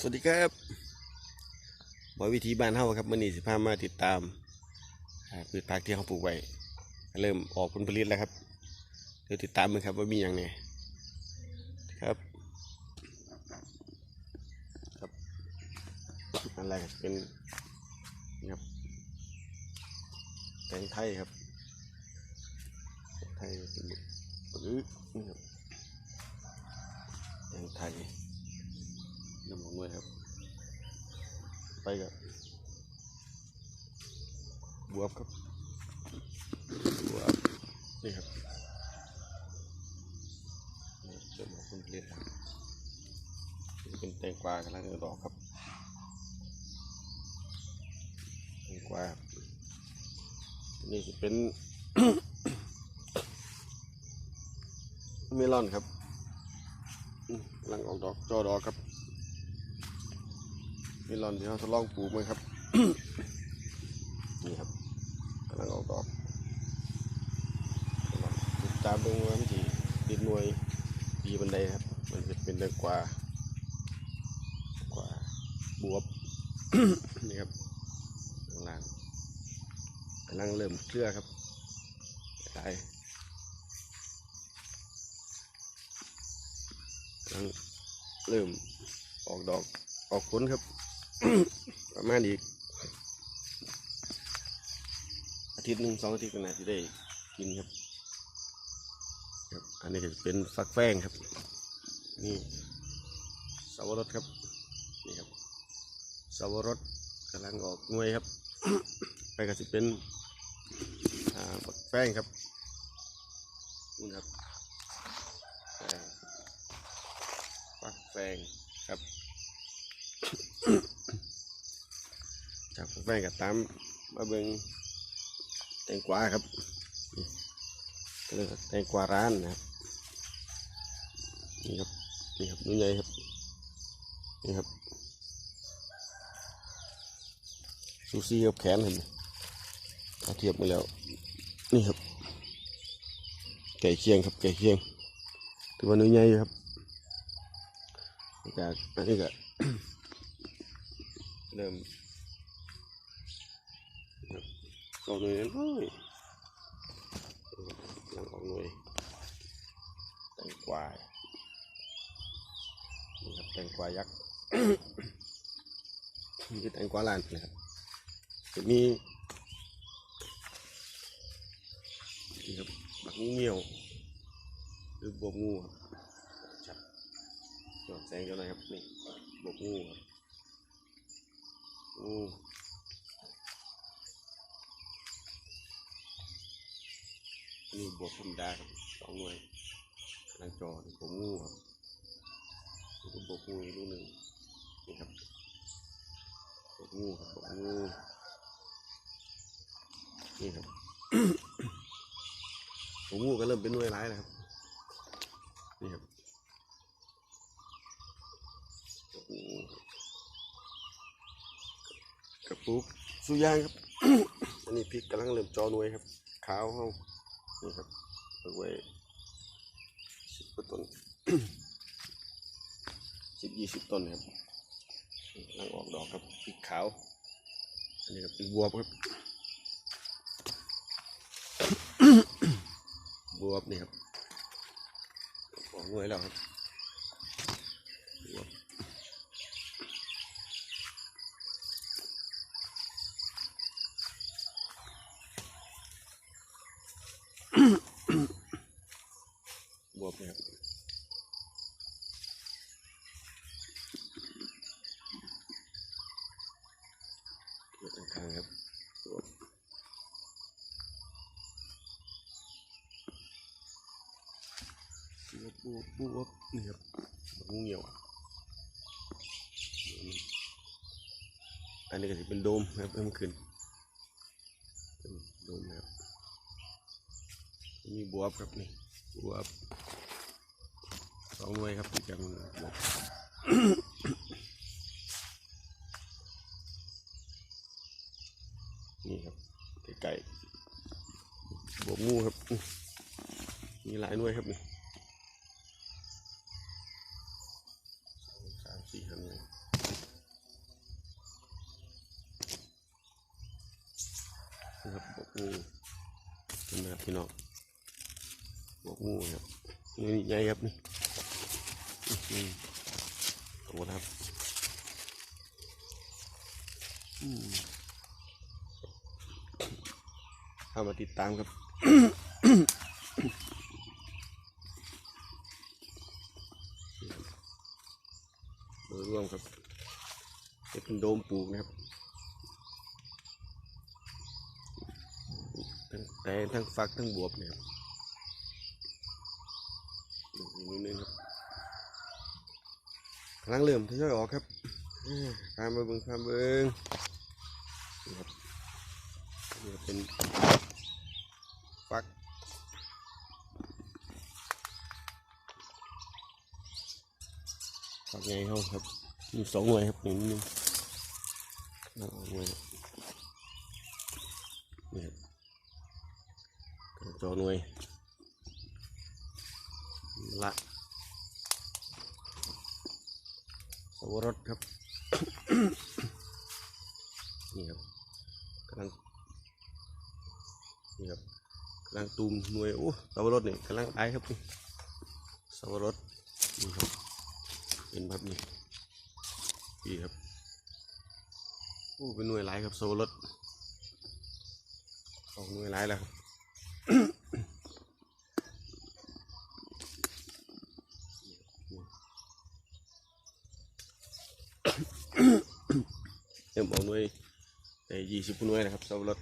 สวัสดีครับบอยวิธีบ้านเฮาครับมื่อนี้สิพามาติดตามพืชผักที่เขาปลูกไว้ เริ่มออกผลผลิตแล้วครับ เดี๋ยวติดตามมันครับว่ามีอย่างไงครับ ครับอันแรกก็จะเป็นครับแตงไทยครับแตงไทยเป็นหรือนี่ครับแตงไทย น้ำมันด้วยครับ ไปกับบวบครับบวบนี่ครับนี่เริ่มออกผลผลิตแล้วนี่เป็นแตงกวากำลังจะดอกครับแตงกวานี่จะเป็นเมลอนครับอืมกำลังออกดอกจอดอกครับ เมลอนที่เราทดลองปลูกไหมครับ นี่ครับกำลังออกดอกติดตามเบื้องว่ามันที่ติดหน่วยดีบันไดครับ มันจะเป็นเรื่องกว่ากว่าบวบนี่ครับข้างล่างกำลังเริ่มเคลือครับตายกำลังเริ่มออกดอกออกผลครับ ประมาณอีก อาทิตย์หนึ่งสองอาทิตย์ก็น่าจะได้กินครับครับ อันนี้ก็จะเป็นฟักแฟงครับ นี่สาวรสครับ นี่ครับสาวรสกำลังออกหน่วยครับ ไปก็จะเป็นฟักแฟงครับนี่ครับฟักแฟงครับ จากแฟนกับตามมาเบิงแตงกวาครับนี่ก็เลยกแตงกวาร้านนะครับนี่ครับนี่ครับนี่ใหญ่ครับนี่ครับซูซี่กับแขนเห็นไหมถ้าเทียบมาแล้วนี่ครับไก่เคียงครับไก่เคียงถือว่านื้อใหญ่อยู่ครับจากอันนี้ก็เริ่มครับ ออกหน่วยแล้วเฮ้ยยังออกหน่วยแตงกวานี่ครับแตงกวายักษ์ นี่คือแตงกวาลานนะครับจะมีนี่ครับบักงูเงี้ยวหรือบวบงูครับชัดหยอดแสงเจ้าหน่อยครับนี่บวบงูครับงูนี่บวกธรรมดาครับสองหน่วยกำลังจอนี่ผมงูครับนี่ก็บวกงูอีกลูกหนึ่งนี่ครับบวกงูครับบวกงูนี่ครับผมงูก็เริ่มเป็นหน่วยร้ายแล้วครับนี่ครับกระปุกสุยางครับ อันนี้พริกกำลังเริ่มจอหน่วยครับ ขาวเฮา นี่ครับเอาไว้สิบกว่าต้นสิบยี่สิบต้นครับนี่กำลังออกดอกครับพริกขาว อันนี้ครับเป็นบวบครับบวบนี่ครับออกหน่วยแล้วครับวบ บวบเนี่ยครับเกิดข้างๆครับบว บบวบบวนี่ครับบวบงูเหี่ยวอันนี้ก็จะเป็นโดมนะครับเมื่อคืนโดมนะครับมีบวบครับนี่บวบสองหน่วยครับที่จังบวบ นะครับบกงูเป็นแบบพี่น้องบกงูครับนี่ใหญ่ครับนี่อื้อหือโอ้ครับเข้ามาติดตามครับโดยรวมครับจะเป็นโดมปลูกนะครับทั้ง แตงทั้งฟักทั้งบวบเนี่ยครับอีกนิดนึงครับกำลังเริ่มทยอยออกครับเอ้ยพามาเบิ่งพามเบิ่งนี่ครับนี่ก็เป็นฟักฝักใหญ่เขาครับมีสองหน่วยครับหนึ่งหนึ่งหน่วยนี่ครับกระ จอหน่วยละสวรสครับ นี่ครับกำลังนี่ครับกำลังตูมหน่วยโอ้สวรสนี่กำลังไอครับนี่สวรสนี่ครับเป็นแบบนี้ดีครับโอ้เป็นหน่วยหลายครับโซลดออกหน่วยหลายแล้วครับ เริ่มออกหน่วยแต่ยี่สิบหน่วยนะครับโซลด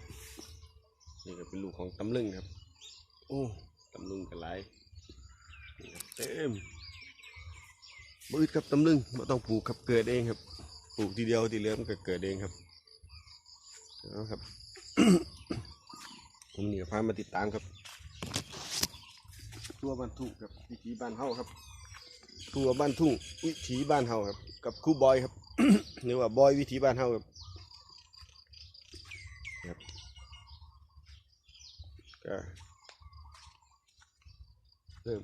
นี่ก็เป็นลูกของตำลึงครับ โอ้ตำลึงกันหลายเต็มบืดครับตำลึงไม่ต้องปลูกครับเกิดเองครับ ปลูกทีเดียวทีเลือมันก็เกิดเองครับเอาครับ ผมนี่ก็พามาติดตามครับ ตัวบ้านทุ่งครับวิถีบ้านเฮาครับ ตัวบ้านทุ่งวิถีบ้านเฮาครับ กับครูบอยครับ หรือว่าบอยวิถีบ้านเฮาครับครับก็เริ่ม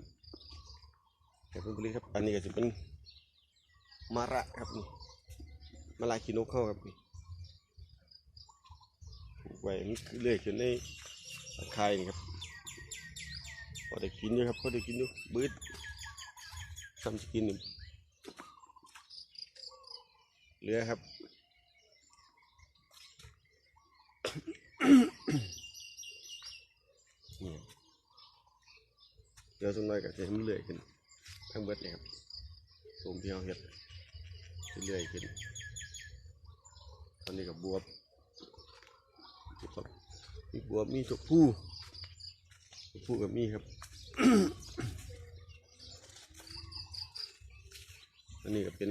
แต่ผลผลิตครับ อันนี้ก็จะเป็นมาระครับนี่มาลาคินกเข้าครับนี่ไว้มันเลื่อยขึ้นใน ตะไคร่นี่ครับพอได้กินอยู่ครับพอได้กินอยู่บืดทำสกินนี่เหลือครับนี่ครับเดี๋ยวสักหน่อยก็จะให้มันเลื่อยขึ้นทั้งเบิดเนี่ยครับตูมที่เราเห็ดเรื่อยขึ้น ตอนนี้กับบวบครับ มีบัวมีชกผู้ชกผู้กับมีครับ อันนี้ก็เป็น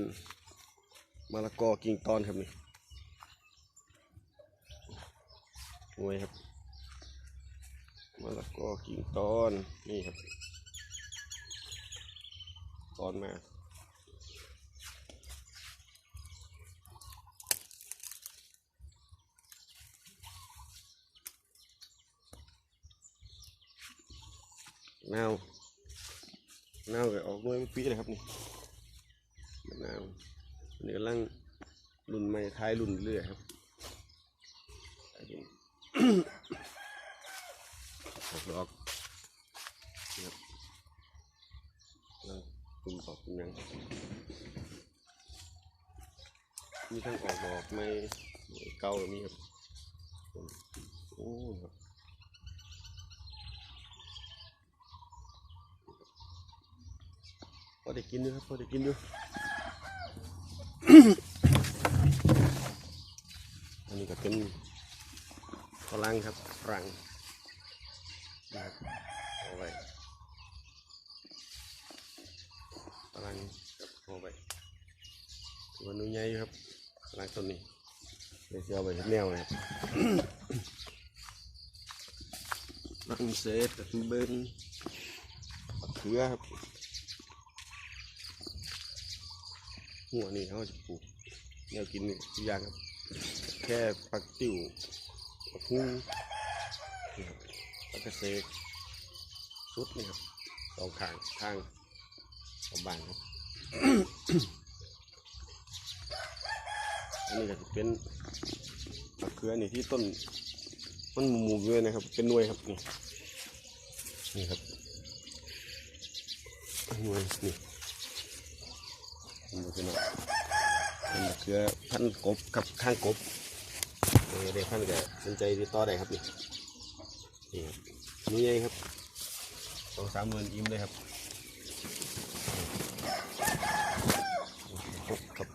มะละกอกิ่งตอนครับนี่หน่วยครับมะละกอกิ่งตอนนี่ครับ ตอนมา นาวหนาวก็ออกเมื่อปีเลยครับนี่มะนาวอันนี้กำลังรุ่นใหม่ท้ายรุ่นเรื่อยครับออกดอกนี่ครับกลุ่มดอกตุ่มยังมีทั้งออกดอกไม่เก่าแบบนี้ครับโอ้ครับ อได้กินด้วยครับพอได้กินด้วยอันนี้ก็เป็นฝรั่งครับฝรั่งนะครับเอาไว้ฝรั่งครับเอาไว้ถือว่านุ่ยใหญ่ครับฝรั่งต้นนี้เดี๋ยวจะเอาไปแนวนะครับฝรั่งเศสกับเบิ้งเขือครับ หัวนี่เขาจะปลูกแนวกินนี่ทุกอย่างครับ แค่ปักติ๋วปักฮูปักกระเซกสุดนี่ครับสองข้างข้างสองบานครับนี่ก็จะเป็นมะเขือนี่ที่ต้นมันหมู่ๆเลยนะครับ เป็นหน่วยครับนี่นี่ครับหน่วยนี่ มันเป็นอะไรเป็นมะเขือพันกบกับข้างกบเออได้พันกับสนใจติดต่อได้ครับนี่นี่ครับนี่ไงครับสองสามหมื่นอิ่มเลยครับครับ